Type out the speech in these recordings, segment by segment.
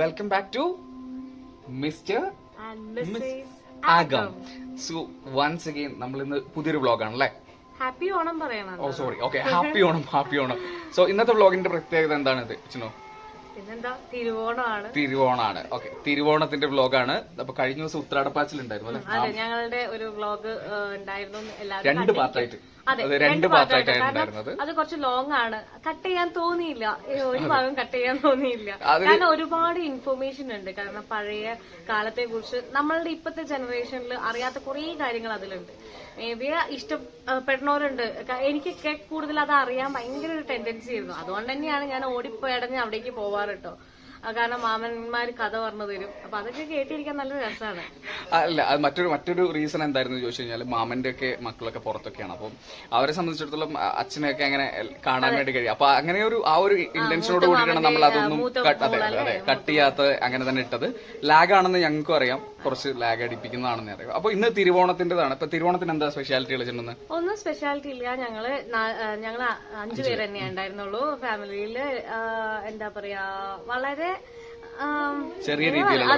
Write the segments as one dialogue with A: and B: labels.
A: Welcome back to mister. ആഗം so once again നമ്മൾ ഇന്ന് പുതിയൊരു വ്ളോഗാണ് അല്ലേ
B: ഹാപ്പി ഓണം പറയണം
A: ഓ sorry okay happy Onam happy Onam. So ഇന്നത്തെ വ്ളോഗിന്റെ പ്രത്യേകത എന്താണ് ഇത് ചിനോ
B: തിരുവോണമാണ്.
A: തിരുവോണാണ്. ഓക്കെ തിരുവോണത്തിന്റെ വ്ളോഗാണ് അപ്പൊ കഴിഞ്ഞ ദിവസം ഉത്രാടപ്പാച്ചിൽ ഉണ്ടായിരുന്നു അല്ലെ
B: ഞങ്ങളുടെ ഒരു വ്ലോഗ് ഉണ്ടായിരുന്നു
A: രണ്ട് പാർട്ടായിട്ട്
B: അതെ
A: രണ്ട് പാർട്ടായിട്ടാണ് ഉണ്ടായിരുന്നത്.
B: അത് കുറച്ച് ലോങ് ആണ്. കട്ട് ചെയ്യാൻ തോന്നിയില്ല. ഒരു ഭാഗം കട്ട് ചെയ്യാൻ തോന്നിയില്ല. കാരണം ഒരുപാട് ഇൻഫർമേഷൻ ഉണ്ട്. കാരണം പഴയ കാലത്തെ കുറിച്ച് നമ്മളുടെ ഇപ്പത്തെ ജനറേഷനിൽ അറിയാത്ത കുറേ കാര്യങ്ങൾ അതിലുണ്ട്. മേ ബി ഇഷ്ടപ്പെടുന്നവരുണ്ട് ക- എനിക്കൊക്കെ കൂടുതൽ അത് അറിയാൻ ഭയങ്കര ഒരു ടെൻഡൻസി ആയിരുന്നു. അതുകൊണ്ട് തന്നെയാണ് ഞാൻ ഓടിപ്പോയടഞ്ഞ് അവിടേക്ക് പോവാറ് കേട്ടോ കാരണം മാമന്മാര് കഥ പറഞ്ഞു തരും. അപ്പൊ അതൊക്കെ കേട്ടിരിക്കാൻ നല്ല രസമാണ്
A: അല്ല അത് മറ്റൊരു മറ്റൊരു റീസൺ എന്തായിരുന്നു ചോദിച്ചു കഴിഞ്ഞാൽ മാമന്റെ ഒക്കെ മക്കളൊക്കെ പുറത്തൊക്കെയാണ്. അപ്പം അവരെ സംബന്ധിച്ചിടത്തോളം അച്ഛനെയൊക്കെ അങ്ങനെ കാണാൻ വേണ്ടി കഴിയും. അപ്പൊ അങ്ങനെ ഒരു ആ ഒരു ഇന്റൻഷനോട് കൂടിയിട്ടാണ് നമ്മൾ അതൊന്നും അതെ അതെ കട്ട് ചെയ്യാത്ത അങ്ങനെ തന്നെ ഇട്ടത്. ലാഗ് ആണെന്ന് ഞങ്ങൾക്കും അറിയാം. കുറച്ച് ലാഗ് അടിപ്പിക്കുന്നതാണെന്ന് അറിയാം. അപ്പൊ ഇന്ന് തിരുവോണത്തിന്റേതാണ് ഇപ്പൊ തിരുവോണത്തിന് എന്താ സ്പെഷ്യാലിറ്റി ചെല്ലുന്നത്
B: ഒന്നും സ്പെഷ്യാലിറ്റി ഇല്ല. ഞങ്ങൾ ഞങ്ങൾ അഞ്ചു പേര് തന്നെ ഉണ്ടായിരുന്നുള്ളൂ. ഫാമിലിയിൽ എന്താ പറയാ വളരെ
A: ചെറിയ രീതിയിലുള്ള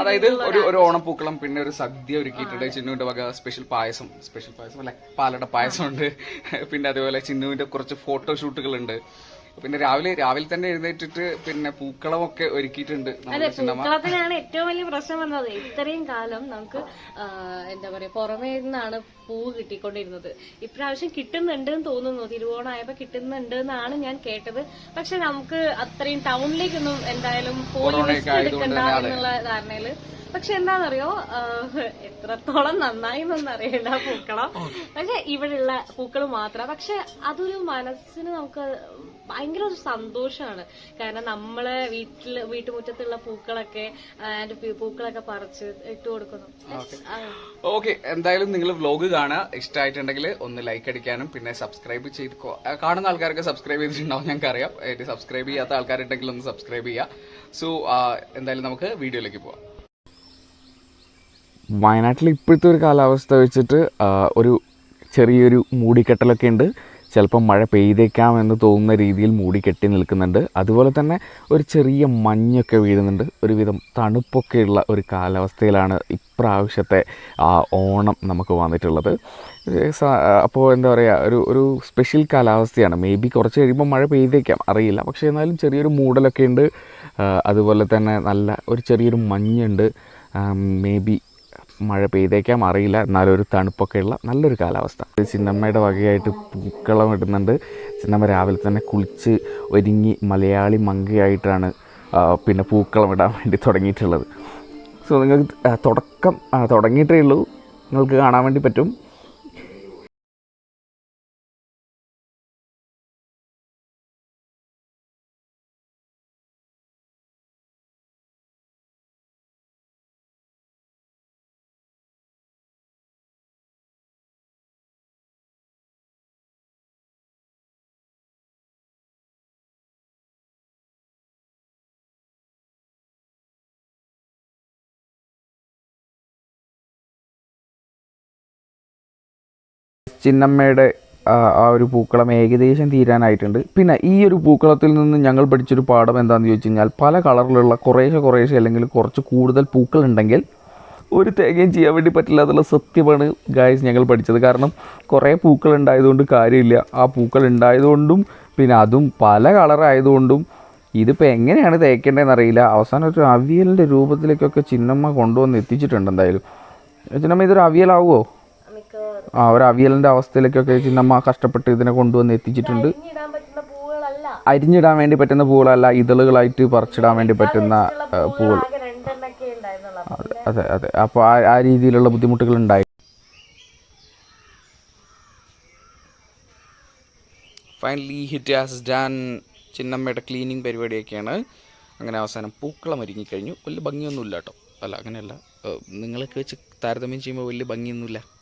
A: അതായത് ഒരു ഒരു ഓണപ്പൂക്കളം പിന്നെ ഒരു സദ്യ ഒരുക്കിയിട്ടുണ്ട്. ചിന്നുവിന്റെ വക സ്പെഷ്യൽ പായസം. സ്പെഷ്യൽ പായസം അല്ലെ? പാലട പായസം ഉണ്ട്. പിന്നെ അതുപോലെ ചിന്നുവിന്റെ കുറച്ച് ഫോട്ടോഷൂട്ടുകൾ ഉണ്ട് പിന്നെ രാവിലെ രാവിലെ തന്നെ എഴുന്നേറ്റിട്ട് പിന്നെ പൂക്കളമൊക്കെ ഒരുക്കിയിട്ടുണ്ട്
B: അതെ പൂക്കളത്തിനാണ് ഏറ്റവും വലിയ പ്രശ്നം വന്നത്. ഇത്രയും കാലം നമുക്ക് എന്താ പറയാ പുറമേ നിന്നാണ് പൂ കിട്ടിക്കൊണ്ടിരുന്നത്. ഇപ്രാവശ്യം കിട്ടുന്നുണ്ട് എന്ന് തോന്നുന്നു. തിരുവോണമായപ്പോ കിട്ടുന്നുണ്ട് എന്നാണ് ഞാൻ കേട്ടത്. പക്ഷെ നമുക്ക് അത്രയും ടൗണിലേക്കൊന്നും എന്തായാലും പോയി എടുക്കണ്ട എന്നുള്ള ധാരണയിൽ പക്ഷെ എന്താണെന്നറിയോ? എത്രത്തോളം നന്നായി എന്നൊന്നും അറിയില്ല പൂക്കളം. പക്ഷെ ഇവിടെയുള്ള പൂക്കൾ മാത്രം. പക്ഷെ അതൊരു മനസ്സിന് നമുക്ക് ഭയങ്കര ഒരു സന്തോഷമാണ് കാരണം നമ്മളെ വീട്ടിൽ വീട്ടുമുറ്റത്തുള്ള പൂക്കളൊക്കെ പൂക്കളൊക്കെ പറിച്ച് ഇട്ട് കൊടുക്കുന്നു.
A: ഓക്കെ. എന്തായാലും നിങ്ങൾ വ്ലോഗ് കാണുക. ഇഷ്ടമായിട്ടുണ്ടെങ്കിൽ ഒന്ന് ലൈക്ക് അടിക്കാനും പിന്നെ സബ്സ്ക്രൈബ് ചെയ്ത് കാണുന്ന ആൾക്കാരൊക്കെ സബ്സ്ക്രൈബ് ചെയ്തിട്ടുണ്ടാവും ഞങ്ങൾക്ക് അറിയാം. സബ്സ്ക്രൈബ് ചെയ്യാത്ത ആൾക്കാരുണ്ടെങ്കിൽ ഒന്ന് സബ്സ്ക്രൈബ് ചെയ്യുക. സോ എന്തായാലും നമുക്ക് വീഡിയോയിലേക്ക് പോവാം. വയനാട്ടിൽ ഇപ്പോഴത്തെ ഒരു കാലാവസ്ഥ വെച്ചിട്ട് ഒരു ചെറിയൊരു മൂടിക്കെട്ടലൊക്കെ ഉണ്ട്. ചിലപ്പോൾ മഴ പെയ്തേക്കാം എന്ന് തോന്നുന്ന രീതിയിൽ മൂടിക്കെട്ടി നിൽക്കുന്നുണ്ട്. അതുപോലെ തന്നെ ഒരു ചെറിയ മഞ്ഞൊക്കെ വീഴുന്നുണ്ട്. ഒരുവിധം തണുപ്പൊക്കെയുള്ള ഒരു കാലാവസ്ഥയിലാണ് ഇപ്രാവശ്യത്തെ ഓണം നമുക്ക് വന്നിട്ടുള്ളത്. അപ്പോൾ എന്താ പറയുക ഒരു ഒരു സ്പെഷ്യൽ കാലാവസ്ഥയാണ്. മേ ബി കുറച്ച് കഴിയുമ്പോൾ മഴ പെയ്തേക്കാം അറിയില്ല. പക്ഷേ എന്നാലും ചെറിയൊരു മൂടലൊക്കെ ഉണ്ട്. അതുപോലെ തന്നെ നല്ല ഒരു ചെറിയൊരു മഞ്ഞുണ്ട്. മേ ബി മഴ പെയ്തേക്കാം അറിയില്ല. എന്നാലും ഒരു തണുപ്പൊക്കെ ഉള്ള നല്ലൊരു കാലാവസ്ഥ. ചിന്നമ്മയുടെ വകയായിട്ട് പൂക്കളം ഇടുന്നുണ്ട്. ചിന്നമ്മ രാവിലെ തന്നെ കുളിച്ച് ഒരുങ്ങി മലയാളി മങ്കയായിട്ടാണ് പിന്നെ പൂക്കളം ഇടാൻ വേണ്ടി തുടങ്ങിയിട്ടുള്ളത്. സോ നിങ്ങൾക്ക് തുടക്കം തുടങ്ങിയിട്ടേ ഉള്ളൂ. നിങ്ങൾക്ക് കാണാൻ വേണ്ടി പറ്റും. ചിന്നമ്മയുടെ ആ, ഒരു പൂക്കളം ഏകദേശം തീരാനായിട്ടുണ്ട്. പിന്നെ ഈ ഒരു പൂക്കളത്തിൽ നിന്ന് ഞങ്ങൾ പഠിച്ചൊരു പാഠം എന്താണെന്ന് ചോദിച്ചു കഴിഞ്ഞാൽ പല കളറിലുള്ള കുറേശ്ശെ കുറേശ്ശെ അല്ലെങ്കിൽ കുറച്ച് കൂടുതൽ പൂക്കൾ ഉണ്ടെങ്കിൽ ഒരു തേങ്ങയും ചെയ്യാൻ വേണ്ടി പറ്റില്ല എന്നുള്ള സത്യമാണ് ഗായ്സ് ഞങ്ങൾ പഠിച്ചത്. കാരണം കുറേ പൂക്കൾ ഉണ്ടായതുകൊണ്ട് കാര്യമില്ല. ആ പൂക്കൾ ഉണ്ടായതുകൊണ്ടും പിന്നെ അതും പല കളറായതുകൊണ്ടും ഇതിപ്പോൾ എങ്ങനെയാണ് തേക്കേണ്ടതെന്ന് അറിയില്ല. അവസാനം ഒരു അവിയലിന്റെ രൂപത്തിലേക്കൊക്കെ ചിന്നമ്മ കൊണ്ടുവന്ന് എത്തിച്ചിട്ടുണ്ട് എന്തായാലും. ചിന്നമ്മ ഇതൊരു അവിയലാവുമോ ആ ഒരു അവിയലിന്റെ അവസ്ഥയിലേക്കൊക്കെ ചിന്നമ്മ കഷ്ടപ്പെട്ട് ഇതിനെ കൊണ്ടുവന്ന് എത്തിച്ചിട്ടുണ്ട്.
B: ഇടാൻ പറ്റുന്ന പൂവുകളല്ല.
A: അരിഞ്ഞിടാൻ വേണ്ടി പറ്റുന്ന പൂവുകളല്ല ഇതളുകളായിട്ട് പറിച്ചിടാൻ വേണ്ടി പറ്റുന്ന
B: പൂവ്
A: അതെ അതെ. അപ്പോൾ ആ ആ രീതിയിലുള്ള ബുദ്ധിമുട്ടുകൾ ഉണ്ടായി. ഫൈനലി ഹിറ്റ് ഹാസ് ഡാൻ ചിന്നമ്മയുടെ ക്ലീനിങ് പരിപാടിയൊക്കെയാണ്. അങ്ങനെ അവസാനം പൂക്കളം ഒരുങ്ങിക്കഴിഞ്ഞു. വലിയ ഭംഗിയൊന്നുമില്ല കേട്ടോ. അല്ല അങ്ങനെയല്ല. നിങ്ങളൊക്കെ വെച്ച് താരതമ്യം ചെയ്യുമ്പോൾ വലിയ ഭംഗിയൊന്നുമില്ല.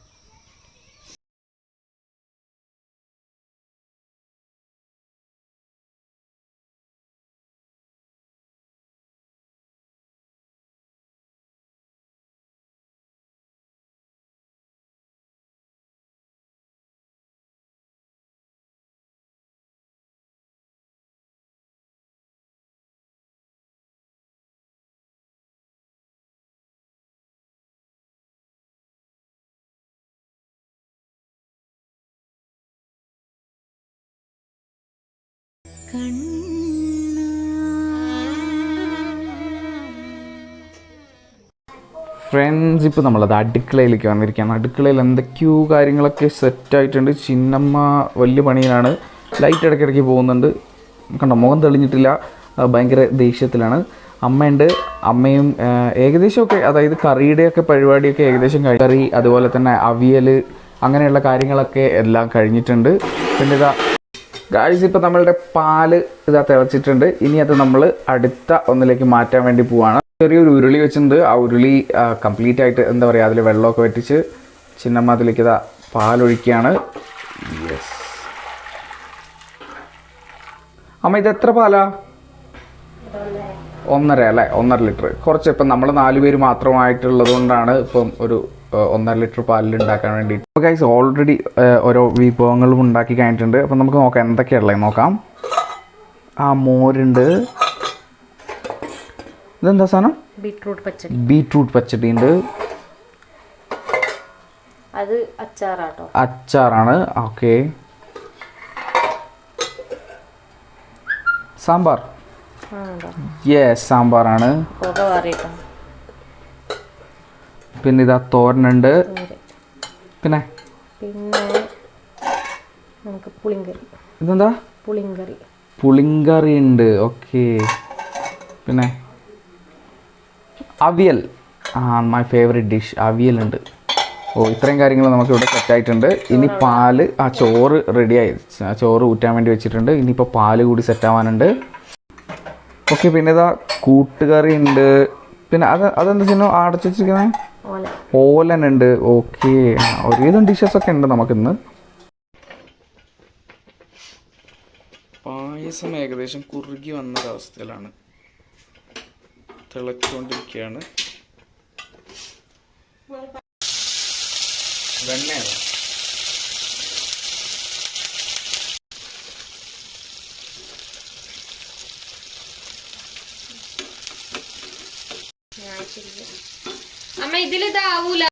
A: ഫ്രണ്ട്സ് ഇപ്പോൾ നമ്മളത് അടുക്കളയിലേക്ക് വന്നിരിക്കുകയാണ്. അടുക്കളയിൽ എന്തൊക്കെയോ കാര്യങ്ങളൊക്കെ സെറ്റായിട്ടുണ്ട് ചിന്നമ്മ വലിയ പണിയിലാണ്. ലൈറ്റ് ഇടയ്ക്കിടയ്ക്ക് പോകുന്നുണ്ട്. കണ്ടോ മുഖം തെളിഞ്ഞിട്ടില്ല. ഭയങ്കര ദേഷ്യത്തിലാണ്. അമ്മയുണ്ട്. അമ്മയും ഏകദേശമൊക്കെ അതായത് കറിയുടെയൊക്കെ പരിപാടിയൊക്കെ ഏകദേശം കഴിഞ്ഞു കറി അതുപോലെ തന്നെ അവിയൽ അങ്ങനെയുള്ള കാര്യങ്ങളൊക്കെ എല്ലാം കഴിഞ്ഞിട്ടുണ്ട്. പിന്നെ ഇതാ ഗായ്സ് ഇപ്പോൾ നമ്മളുടെ പാൽ ഇതാ തിളച്ചിട്ടുണ്ട്. ഇനി അത് നമ്മൾ അടുത്ത ഒന്നിലേക്ക് മാറ്റാൻ വേണ്ടി പോവാണ്. ചെറിയൊരു ഉരുളി വെച്ചിട്ടുണ്ട്. ആ ഉരുളി കംപ്ലീറ്റ് ആയിട്ട് എന്താ പറയുക അതിൽ വെള്ളമൊക്കെ വെട്ടിച്ച് ചിന്നമ്മ അതിലേക്ക് ഇതാ പാലൊഴിക്കുകയാണ്. യെസ് അമ്മ ഇത് എത്ര പാലാ? ഒന്നര അല്ലേ? ഒന്നര ലിറ്റർ. കുറച്ച് ഇപ്പം നമ്മൾ നാല് പേര് മാത്രമായിട്ടുള്ളത് കൊണ്ടാണ് ഇപ്പം ഒരു ഒന്നര ലിറ്റർ പാലിൽ ഉണ്ടാക്കാൻ വേണ്ടി അപ്പോൾ ഗൈസ് ഓൾറെഡി ഓരോ വിഭവങ്ങളും ഉണ്ടാക്കി കഴിഞ്ഞിട്ടുണ്ട്. അപ്പം നമുക്ക് നോക്കാം എന്തൊക്കെയാണല്ലേ നോക്കാം. ആ മോരുണ്ട്. ഇതെന്താ സാധനം?
B: ബീട്രൂട്ട് പച്ചടി.
A: ബീട്രൂട്ട് പച്ചടി ഉണ്ട്.
B: അത് അച്ചാറാട്ടോ.
A: അച്ചാറാണ്. ഓക്കെ. സാമ്പാർ? യെസ് സാമ്പാറാണ്. പിന്നെ ഇതാ തോരനുണ്ട്. പിന്നെ?
B: പിന്നെ നമുക്ക് പുളിങ്കറി.
A: ഇതെന്താ?
B: പുളിങ്കറി.
A: പുളിങ്കറി ഉണ്ട്. ഓക്കെ. പിന്നെ? അവിയൽ. ആ മൈ ഫേവറേറ്റ് ഡിഷ് അവിയൽ ഉണ്ട്. ഓ ഇത്രയും കാര്യങ്ങൾ നമുക്ക് ഇവിടെ സെറ്റ് ആയിട്ടുണ്ട്. ഇനി പാൽ ആ ചോറ് റെഡിയായി ആ ചോറ് ഊറ്റാൻ വേണ്ടി വെച്ചിട്ടുണ്ട്. ഇനിയിപ്പോൾ പാൽ കൂടി സെറ്റ് ആവാനുണ്ട്. ഓക്കെ പിന്നെ ഇതാ കൂട്ടുകറി ഉണ്ട്. പിന്നെ അത് അതെന്താ ചെയ്യുന്നു അടച്ചു വെച്ചിരിക്കുന്നത്
B: ഓല.
A: ഓലൻ ഉണ്ട് ഓക്കെ. ഒരുവിധം ഡിഷസ് ഒക്കെ ഉണ്ട് നമുക്കിന്ന്. പായസം ഏകദേശം കുറുകി വന്ന ഒരവസ്ഥയിലാണ് തിളച്ചുകൊണ്ടിരിക്കുകയാണ് വെണ്ണയാണ്
B: ഇതിലിതാവൂല.